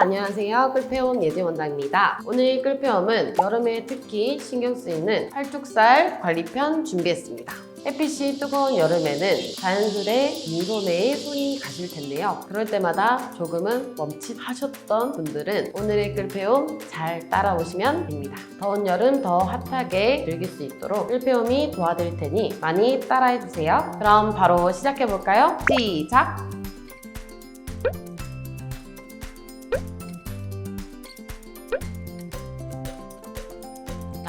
안녕하세요. 끌페온 예지 원장입니다. 오늘 끌페옴은 여름에 특히 신경 쓰이는 팔뚝살 관리편 준비했습니다. 햇빛이 뜨거운 여름에는 자연스레 민소매에 손이 가실 텐데요. 그럴 때마다 조금은 멈칫하셨던 분들은 오늘의 끌페옴 잘 따라오시면 됩니다. 더운 여름 더 핫하게 즐길 수 있도록 끌페옴이 도와드릴 테니 많이 따라해주세요. 그럼 바로 시작해볼까요? 시작!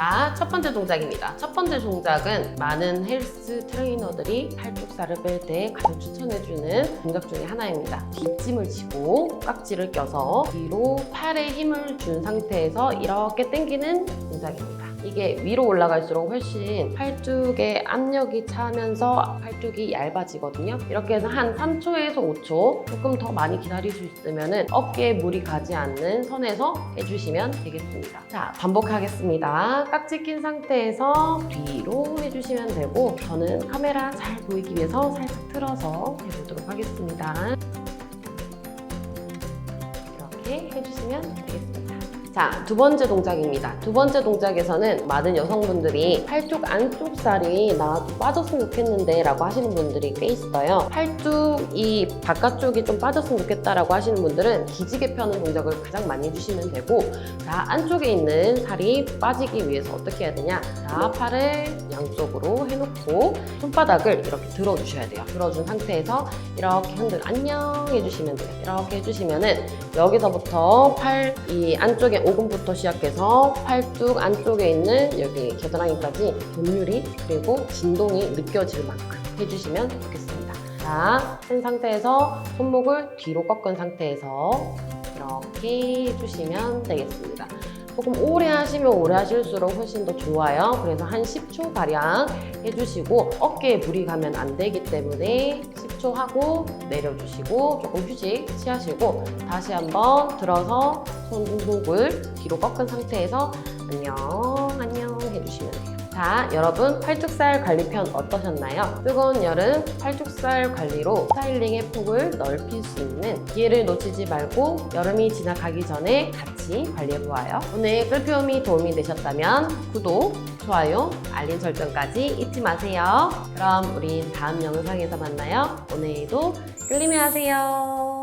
자, 첫 번째 동작입니다. 첫 번째 동작은 많은 헬스 트레이너들이 팔뚝살을 뺄 때 가장 추천해주는 동작 중에 하나입니다. 뒷짐을 지고 깍지를 껴서 뒤로 팔에 힘을 준 상태에서 이렇게 당기는 동작입니다. 이게 위로 올라갈수록 훨씬 팔뚝에 압력이 차면서 팔뚝이 얇아지거든요. 이렇게 해서 한 3초에서 5초 조금 더 많이 기다릴 수 있으면 어깨에 물이 가지 않는 선에서 해주시면 되겠습니다. 자, 반복하겠습니다. 깍지 낀 상태에서 뒤로 해주시면 되고 저는 카메라 잘 보이기 위해서 살짝 틀어서 해보도록 하겠습니다. 이렇게 해주시면 되겠습니다. 자, 두 번째 동작입니다. 두 번째 동작에서는 많은 여성분들이 팔뚝 안쪽 살이 나도 빠졌으면 좋겠는데 라고 하시는 분들이 꽤 있어요. 팔뚝 이 바깥쪽이 좀 빠졌으면 좋겠다라고 하시는 분들은 기지개 펴는 동작을 가장 많이 해주시면 되고 자, 안쪽에 있는 살이 빠지기 위해서 어떻게 해야 되냐? 자, 팔을 양쪽으로 해놓고 손바닥을 이렇게 들어주셔야 돼요. 들어준 상태에서 이렇게 흔들 안녕 해주시면 돼요. 이렇게 해주시면은 여기서부터 팔 이 안쪽에 오금부터 시작해서 팔뚝 안쪽에 있는 여기 겨드랑이까지 동률이 그리고 진동이 느껴질 만큼 해주시면 좋겠습니다. 자, 한 상태에서 손목을 뒤로 꺾은 상태에서 이렇게 해주시면 되겠습니다. 조금 오래 하시면 오래 하실수록 훨씬 더 좋아요. 그래서 한 10초 가량 해주시고 어깨에 무리 가면 안 되기 때문에 10초 하고 내려주시고 조금 휴식 취하시고 다시 한번 들어서 손목을 뒤로 꺾은 상태에서 안녕 안녕 해주시면 돼요. 자, 여러분 팔뚝살 관리편 어떠셨나요? 뜨거운 여름 팔뚝살 관리로 스타일링의 폭을 넓힐 수 있는 기회를 놓치지 말고 여름이 지나가기 전에 같이 관리해보아요. 오늘 끌피움이 도움이 되셨다면 구독, 좋아요, 알림 설정까지 잊지 마세요. 그럼 우리 다음 영상에서 만나요. 오늘도 끌림이 하세요.